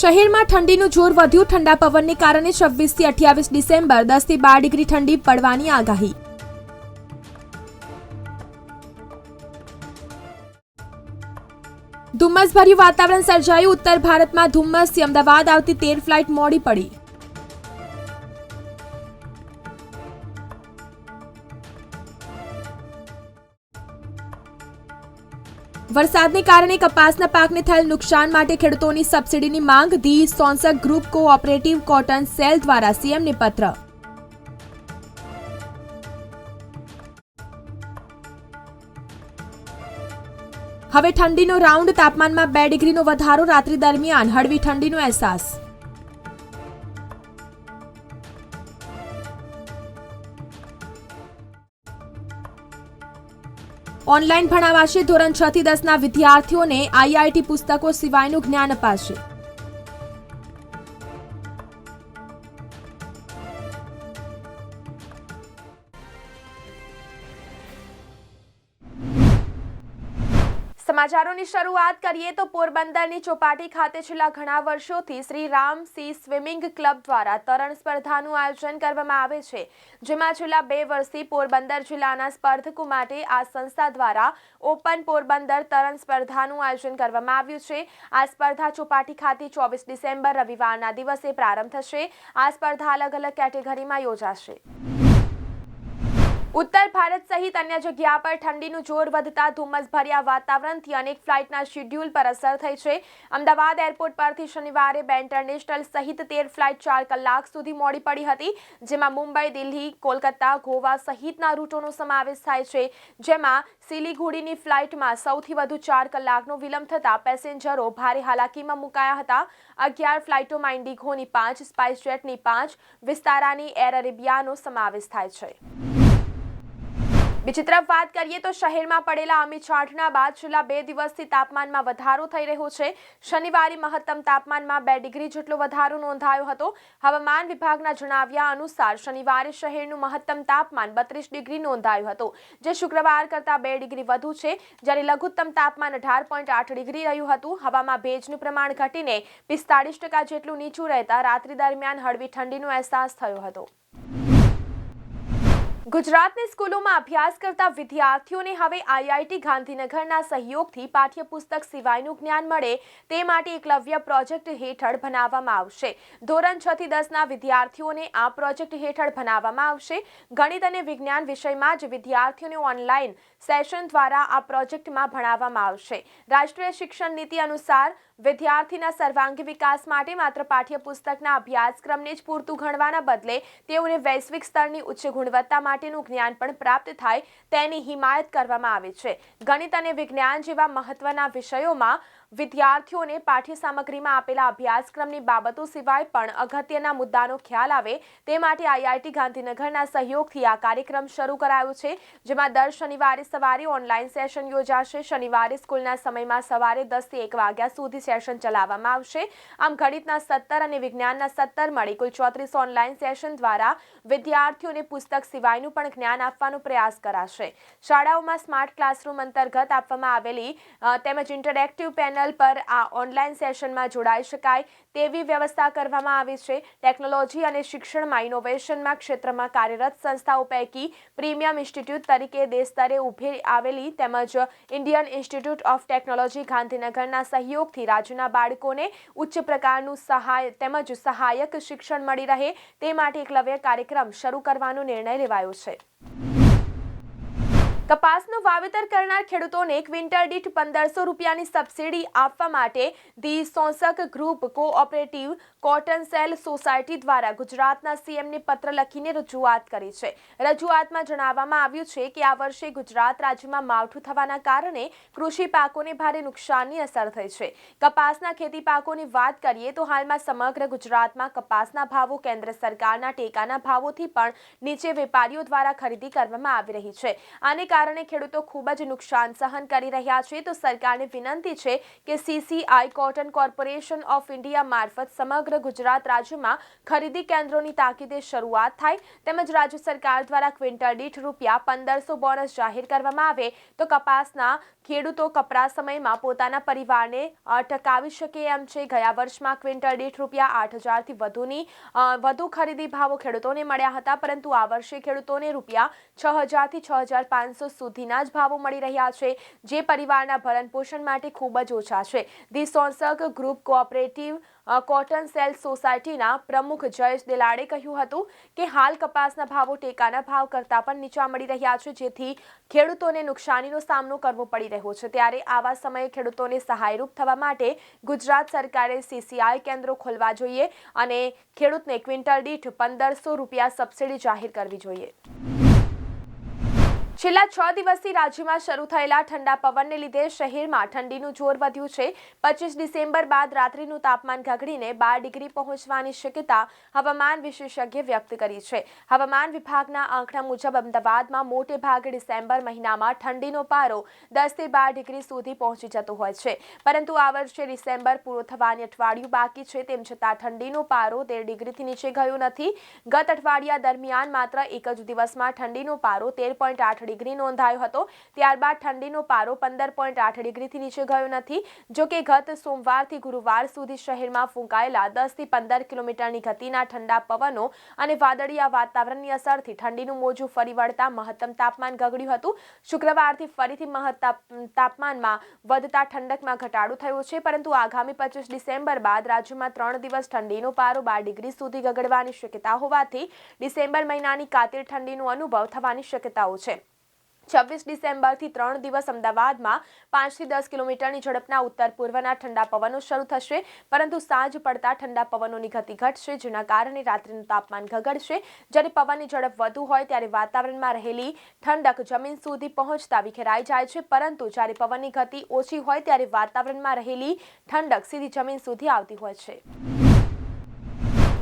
શહેરમાં ઠંડીનું જોર વધ્યું. ઠંડા પવનને કારણે છવ્વીસથી અઠ્યાવીસ ડિસેમ્બર દસથી બાર ડિગ્રી ઠંડી પડવાની આગાહી. ધુમ્મસભર્યું વાતાવરણ સર્જાયું. ઉત્તર ભારતમાં ધુમ્મસથી અમદાવાદ આવતી તેર ફ્લાઇટ મોડી પડી. વરસાદને કારણે કપાસના પાકને થયેલ નુકસાન માટે ખેડૂતોની સબસિડીની માંગ, the Sonsak group cooperative cotton sale દ્વારા સીએમને પત્ર. હવે ઠંડીનો રાઉન્ડ, તાપમાનમાં બે ડિગ્રીનો વધારો રાત્રિ દરમિયાન, હળવી ઠંડીનો અહેસાસ. ઓનલાઈન ભણાવાશે. ધોરણ છ થી દસના વિદ્યાર્થીઓને આઈઆઈટી પુસ્તકો સિવાયનું જ્ઞાન અપાશે. સમાચારોની શરૂઆત કરીએ તો પોરબંદરની ચોપાટી ખાતે છેલ્લા ઘણા વર્ષોથી Shri Ram sea swimming club દ્વારા તરણ સ્પર્ધાનું આયોજન કરવામાં આવે છે, જેમાં છેલ્લા બે વર્ષથી પોરબંદર જિલ્લાના સ્પર્ધકો માટે આ સંસ્થા દ્વારા ઓપન પોરબંદર તરણ સ્પર્ધાનું આયોજન કરવામાં આવ્યું છે. આ સ્પર્ધા ચોપાટી ખાતે ચોવીસ ડિસેમ્બર રવિવારના દિવસે પ્રારંભ થશે. આ સ્પર્ધા અલગ અલગ કેટેગરીમાં યોજાશે. ઉત્તર ભારત સહિત અન્ય જગ્યા પર ઠંડીનું જોર વધતા ધુમ્મસભર્યા વાતાવરણથી અનેક ફ્લાઇટના શેડ્યુલ પર અસર થઈ છે. અમદાવાદ એરપોર્ટ પરથી શનિવારે બે ઇન્ટરનેશનલ સહિત તેર ફ્લાઇટ ચાર કલાક સુધી મોડી પડી હતી, જેમાં મુંબઈ, દિલ્હી, કોલકાતા, ગોવા સહિતના રૂટોનો સમાવેશ થાય છે. જેમાં સિલિગુડીની ફ્લાઇટમાં સૌથી વધુ ચાર કલાકનો વિલંબ થતાં પેસેન્જરો ભારે હાલાકીમાં મુકાયા હતા. અગિયાર ફ્લાઇટોમાં ઇન્ડિગોની પાંચ, સ્પાઇસજેટની પાંચ, વિસ્તારાની એર અરેબિયાનો સમાવેશ થાય છે. બીજી તરફ વાત કરીએ તો શહેરમાં પડેલા અમી છાંટના બાદ છેલ્લા બે દિવસથી તાપમાનમાં વધારો થઈ રહ્યો છે. શનિવારે મહત્તમ તાપમાનમાં બે ડિગ્રી જેટલો વધારો નોંધાયો હતો. હવામાન વિભાગના જણાવ્યા અનુસાર શનિવારે શહેરનું મહત્તમ તાપમાન બત્રીસ ડિગ્રી નોંધાયું હતું, જે શુક્રવાર કરતાં બે ડિગ્રી વધુ છે. જ્યારે લઘુત્તમ તાપમાન અઢાર પોઈન્ટ આઠ ડિગ્રી રહ્યું હતું. હવામાં ભેજનું પ્રમાણ ઘટીને પિસ્તાળીસ ટકા જેટલું નીચું રહેતા રાત્રિ દરમિયાન હળવી ઠંડીનો અહેસાસ થયો હતો. ગુજરાતની સ્કૂલોમાં અભ્યાસ કરતા વિદ્યાર્થીઓને હવે આઈઆઈટી ગાંધીનગરના સહયોગથી પાઠ્યપુસ્તક સિવાયનું જ્ઞાન મળે તે માટે એકલવ્ય પ્રોજેક્ટ હેઠળ ભણાવવામાં આવશે. ધોરણ છ થી દસના વિદ્યાર્થીઓને આ પ્રોજેક્ટ હેઠળ ભણાવવામાં આવશે. ગણિત અને વિજ્ઞાન વિષયમાં જ વિદ્યાર્થીઓને ઓનલાઈન સેશન દ્વારા આ પ્રોજેક્ટમાં ભણાવવામાં આવશે. રાષ્ટ્રીય શિક્ષણ નીતિ અનુસાર વિદ્યાર્થીના સર્વાંગી વિકાસ માટે માત્ર પાઠ્યપુસ્તકના અભ્યાસક્રમને જ પૂરતું ગણવાના બદલે તેઓને વૈશ્વિક સ્તરની ઉચ્ચ ગુણવત્તા માટેનું જ્ઞાન પણ પ્રાપ્ત થાય તેની હિમાયત કરવામાં આવે છે. ગણિત અને વિજ્ઞાન જેવા મહત્વના વિષયોમાં વિદ્યાર્થીઓને પાઠ્ય સામગ્રીમાં આપેલા અભ્યાસક્રમની બાબતો સિવાય પણ અગત્યના મુદ્દાનો ખ્યાલ આવે તે માટે આઈઆઈટી ગાંધીનગરના સહયોગથી આ કાર્યક્રમ શરૂ કરાયો છે, જેમાં દર શનિવારે સવારે ઓનલાઈન સેશન યોજાશે. શનિવારે સ્કૂલના સમયમાં સવારે દસથી એક વાગ્યા સુધી સેશન ચલાવવામાં આવશે. આમ ગણિતના સત્તર અને વિજ્ઞાનના સત્તર મળી કુલ ચોત્રીસ ઓનલાઈન સેશન દ્વારા વિદ્યાર્થીઓને પુસ્તક સિવાયનું પણ જ્ઞાન આપવાનો પ્રયાસ કરાશે. શાળાઓમાં સ્માર્ટ ક્લાસરૂમ અંતર્ગત આપવામાં આવેલી તેમજ ઇન્ટરેક્ટિવ પેનલ પર આ ઓનલાઈન સેશનમાં જોડાઈ શકાય તેવી વ્યવસ્થા કરવામાં આવી છે. ટેકનોલોજી અને શિક્ષણમાં ઇનોવેશનમાં ક્ષેત્રમાં કાર્યરત સંસ્થાઓ પૈકી પ્રીમિયમ ઇન્સ્ટિટ્યૂટ તરીકે દેશ સ્તરે ઊભી આવેલી તેમજ ઇન્ડિયન ઇન્સ્ટિટ્યૂટ ઓફ ટેકનોલોજી ગાંધીનગરના સહયોગથી રાજ્યના બાળકોને ઉચ્ચ પ્રકારનું સહાય તેમજ સહાયક શિક્ષણ મળી રહે તે માટે એકલવ્ય કાર્યક્રમ શરૂ કરવાનો નિર્ણય લેવાયો છે. કપાસનું વાવેતર કરનાર ખેડૂતોને ક્વિન્ટલ દીઠ પંદરસો રૂપિયાની સબસિડી આપવા માટે the Sonsak group cooperative cotton sale society દ્વારા ગુજરાતના સીએમને પત્ર લખીને રજૂઆત કરી છે. રજૂઆતમાં જણાવવામાં આવ્યું છે કે આ વર્ષે ગુજરાત રાજ્યમાં માવઠું થવાના કારણે કૃષિ પાકોને ભારે નુકસાનની અસર થઈ છે. કપાસના ખેતી પાકોની વાત કરીએ તો હાલમાં સમગ્ર ગુજરાતમાં કપાસના ભાવો કેન્દ્ર સરકારના ટેકાના ભાવોથી પણ નીચે વેપારીઓ દ્વારા ખરીદી કરવામાં આવી રહી છે. આને કારણે ખેડૂતો ખૂબ જ નુકસાન સહન કરી રહ્યા છે, તો સરકારને વિનંતી છે કે CCI cotton corporation of India મારફત સમગ્ર ગુજરાત રાજ્યમાં ખરીદી કેન્દ્રોની તાકીદે શરૂઆત થાય, તેમજ રાજ્ય સરકાર દ્વારા ક્વિન્ટલ દીઠ રૂપિયા પંદરસો બોનસ જાહેર કરવામાં આવે, તો કપાસના ખેડૂતો કપરા સમયમાં પોતાના પરિવારને ટકાવી શકે એમ છે. ગયા વર્ષમાં ક્વિન્ટલ દીઠ રૂપિયા આઠ હજારથી વધુની વધુ ખરીદી ભાવો ખેડૂતોને મળ્યા હતા, પરંતુ આ વર્ષે ખેડૂતોને રૂપિયા છ હજારથી છ હજાર પાંચસો સુધીના જ ભાવો મળી રહ્યા છે, જે પરિવારના ભરણ પોષણ માટે ખૂબ જ ઓછા છે. The Sonsak group cooperative cotton sale સોસાયટીના પ્રમુખ જયેશ દેલાડે કહ્યું હતું કે હાલ કપાસના ભાવો ટેકાના ભાવ કરતાં પણ નીચા મળી રહ્યા છે, જેથી ખેડૂતોને નુકસાનીનો સામનો કરવો પડી રહ્યો છે. ત્યારે આવા સમયે ખેડૂતોને સહાયરૂપ થવા માટે ગુજરાત સરકારે સીસીઆઈ કેન્દ્રો ખોલવા જોઈએ અને ખેડૂતને ક્વિન્ટલ દીઠ પંદરસો રૂપિયા સબસિડી જાહેર કરવી જોઈએ. છેલ્લા છ દિવસથી રાજ્યમાં શરૂ થયેલા ઠંડા પવનને લીધે શહેરમાં ઠંડીનું જોર વધ્યું છે. પચીસ ડિસેમ્બર બાદ રાત્રિનું તાપમાન ઘગડીને બાર ડિગ્રી પહોંચવાની શક્યતા હવામાન વિશેષજ્ઞે વ્યક્ત કરી છે. હવામાન વિભાગના આંકડા મુજબ અમદાવાદમાં મોટે ભાગે ડિસેમ્બર મહિનામાં ઠંડીનો પારો દસથી બાર ડિગ્રી સુધી પહોંચી જતો હોય છે. પરંતુ આ વર્ષે ડિસેમ્બર પૂરો થવાની અઠવાડિયું બાકી છે. તેમ છતાં ઠંડીનો પારો તેર ડિગ્રીથી નીચે ગયો નથી. ગત અઠવાડિયા દરમિયાન માત્ર એક જ દિવસમાં ઠંડીનો પારો તેર પોઈન્ટ આઠ ડિગ્રી નોંધાયો હતો. ત્યારબાદ ઠંડીનો પારો પંદર પોઈન્ટ આઠ ડિગ્રીથી નીચે ગયો નથી. જો કે ગત સોમવારથી ગુરુવાર સુધી શહેરમાં ફૂંકાયેલા દસથી પંદર કિલોમીટરની ગતિના ઠંડા પવનો અને વાદળીયા વાતાવરણની અસરથી ઠંડીનું મોજું ફરી વળતા મહત્તમ તાપમાન ગગડ્યું હતું. શુક્રવારથી ફરીથી મહત્તમ તાપમાનમાં વધતા ઠંડકમાં ઘટાડો થયો છે. પરંતુ આગામી પચીસ ડિસેમ્બર બાદ રાજ્યમાં ત્રણ દિવસ ઠંડીનો પારો બાર ડિગ્રી સુધી ગગડવાની શક્યતા હોવાથી ડિસેમ્બર મહિનાની કાતિલ ઠંડીનો અનુભવ થવાની શક્યતાઓ છે. છવ્વીસ ડિસેમ્બરથી ત્રણ દિવસ અમદાવાદમાં પાંચથી દસ કિલોમીટરની ઝડપના ઉત્તર પૂર્વના ઠંડા પવનો શરૂ થશે, પરંતુ સાંજ પડતા ઠંડા પવનોની ગતિ ઘટશે, જેના કારણે રાત્રિનું તાપમાન ઘગડશે. જ્યારે પવનની ઝડપ વધુ હોય ત્યારે વાતાવરણમાં રહેલી ઠંડક જમીન સુધી પહોંચતા વિખેરાઈ જાય છે, પરંતુ જ્યારે પવનની ગતિ ઓછી હોય ત્યારે વાતાવરણમાં રહેલી ઠંડક સીધી જમીન સુધી આવતી હોય છે.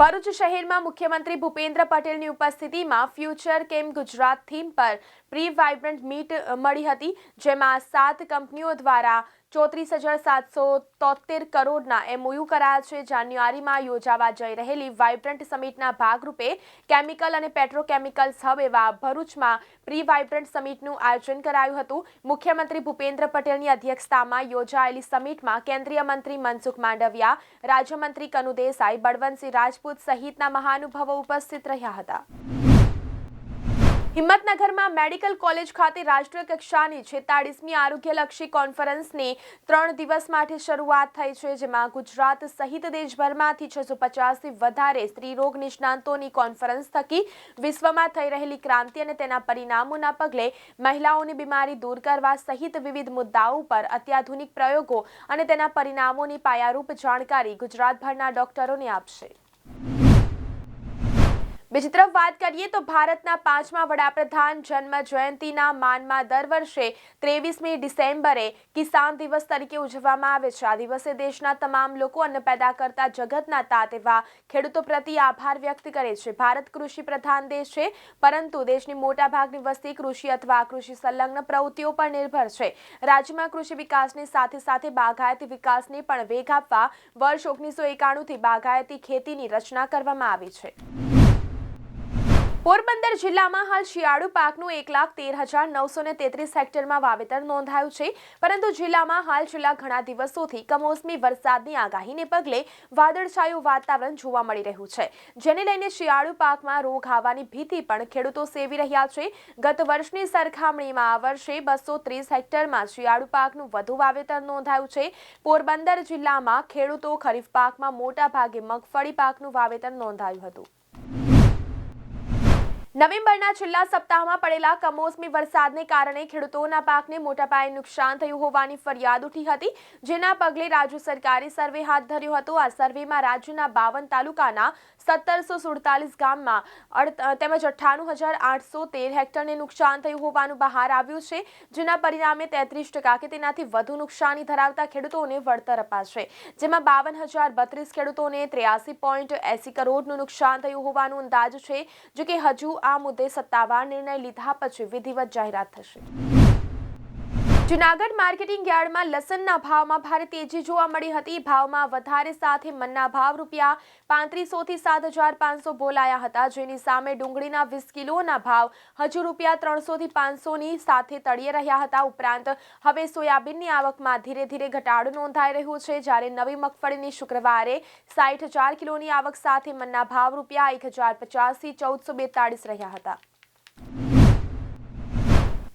ભરૂચ શહેરમાં મુખ્યમંત્રી ભૂપેન્દ્ર પટેલની ઉપસ્થિતિમાં ફ્યુચર કેમ ગુજરાત થીમ પર પ્રી વાઇબ્રન્ટ મીટ મળી હતી, જેમાં સાત કંપનીઓ દ્વારા ચોત્રીસ હજાર સાતસો તોતેર કરોડના એમઓયુ કરાયા છે. જાન્યુઆરીમાં યોજાવા જઈ રહેલી વાઇબ્રન્ટ સમિટના ભાગરૂપે કેમિકલ અને પેટ્રોકેમિકલ્સ હબ એવા ભરૂચમાં પ્રી વાઇબ્રન્ટ સમિટનું આયોજન કરાયું હતું. મુખ્યમંત્રી ભૂપેન્દ્ર પટેલની અધ્યક્ષતામાં યોજાયેલી સમિટમાં કેન્દ્રીય મંત્રી મનસુખ માંડવિયા, રાજ્યમંત્રી કનુ દેસાઈ, બળવંતસિંહ રાજપૂત સહિતના મહાનુભાવો ઉપસ્થિત રહ્યા હતા. હિંમતનગરમાં મેડિકલ કોલેજ ખાતે રાષ્ટ્રીય કક્ષાની છેતાળીસમી આરોગ્યલક્ષી કોન્ફરન્સની ત્રણ દિવસ માટે શરૂઆત થઈ છે, જેમાં ગુજરાત સહિત દેશભરમાંથી છસો પચાસથી વધારે સ્ત્રીરોગ નિષ્ણાંતોની કોન્ફરન્સ થકી વિશ્વમાં થઈ રહેલી ક્રાંતિ અને તેના પરિણામોના પગલે મહિલાઓની બીમારી દૂર કરવા સહિત વિવિધ મુદ્દાઓ પર અત્યાધુનિક પ્રયોગો અને તેના પરિણામોની પાયારૂપ જાણકારી ગુજરાતભરના ડોક્ટરોને આપશે. બીજી તરફ વાત કરીએ તો ભારતના પાંચમા વડાપ્રધાન જન્મ જયંતિના માનમાં દર વર્ષે ત્રેવીસમી ડિસેમ્બરે કિસાન દિવસ તરીકે ઉજવવામાં આવે છે. આ દિવસે દેશના તમામ લોકો અન્ન પેદા કરતા જગતના તાત એવા ખેડૂતો પ્રતિ આભાર વ્યક્ત કરે છે. ભારત કૃષિ પ્રધાન દેશ છે, પરંતુ દેશની મોટાભાગની વસ્તી કૃષિ અથવા કૃષિ સંલગ્ન પ્રવૃત્તિઓ પર નિર્ભર છે. રાજ્યમાં કૃષિ વિકાસની સાથે સાથે બાગાયતી વિકાસને પણ વેગ આપવા વર્ષ ઓગણીસો એકાણુંથી બાગાયતી ખેતીની રચના કરવામાં આવી છે. પોરબંદર જિલ્લામાં હાલ શિયાળુ પાકનું એક લાખ તેર હજાર નવસો ને તેત્રીસ હેક્ટરમાં વાવેતર નોંધાયું છે. પરંતુ જિલ્લામાં હાલ છેલ્લા ઘણા દિવસોથી કમોસમી વરસાદની આગાહીને પગલે વાદળછાયું વાતાવરણ જોવા મળી રહ્યું છે. જેને લઈને શિયાળુ પાકમાં રોગ આવવાની ભીતિ પણ ખેડૂતો સેવી રહ્યા છે. ગત વર્ષની સરખામણીમાં આ વર્ષે બસો ત્રીસ હેક્ટરમાં શિયાળુ પાકનું વધુ વાવેતર નોંધાયું છે. પોરબંદર જિલ્લામાં ખેડૂતો ખરીફ પાકમાં મોટા ભાગે મગફળી પાકનું વાવેતર નોંધાયું હતું. નવેમ્બરના છેલ્લા સપ્તાહમાં પડેલા કમોસમી વરસાદને કારણે ખેડૂતોના પાકને મોટા પાયે નુકસાન થયું હોવાની ફરિયાદ ઉઠી હતી, જેના પગલે રાજ્ય સરકારે સર્વે હાથ ધર્યો હતો. આ સર્વેમાં રાજ્યના બાવન તાલુકાના સત્તરસો સુડતાલીસ ગામમાં તેમજ અઠ્ઠાણું હજાર આઠસો તેર હેક્ટરને નુકસાન થયું હોવાનું બહાર આવ્યું છે, જેના પરિણામે તેત્રીસ ટકા કે તેનાથી વધુ નુકસાની ધરાવતા ખેડૂતોને વળતર અપાશે. જેમાં બાવન હજાર બત્રીસ ખેડૂતોને ત્ર્યાસી પોઈન્ટ એસી કરોડનું નુકસાન થયું હોવાનું અંદાજ છે જો કે હજુ આ મુદ્દે સત્તાવાર નિર્ણય લીધા પછી વિધિવત જાહેરાત થશે. જુનાગઢ માર્કેટિંગ યાર્ડમાં લસણના ભાવમાં ભારે તેજી જોવા મળી હતી. ભાવમાં વધારે સાથે મનના ભાવ રૂપિયા પાંત્રીસોથી સાત હજાર પાંચસો બોલાયા હતા. જેની સામે ડુંગળીના વીસ કિલોના ભાવ હજુ રૂપિયા ત્રણસોથી પાંચસોની સાથે તળિયે રહ્યા હતા. ઉપરાંત હવે સોયાબીનની આવકમાં ધીરે ધીરે ઘટાડો નોંધાઈ રહ્યો છે. જ્યારે નવી મગફળીની શુક્રવારે સાઠ હજાર કિલોની આવક સાથે મનના ભાવ રૂપિયા એક હજાર પચાસથી ચૌદસો બેતાળીસ રહ્યા હતા.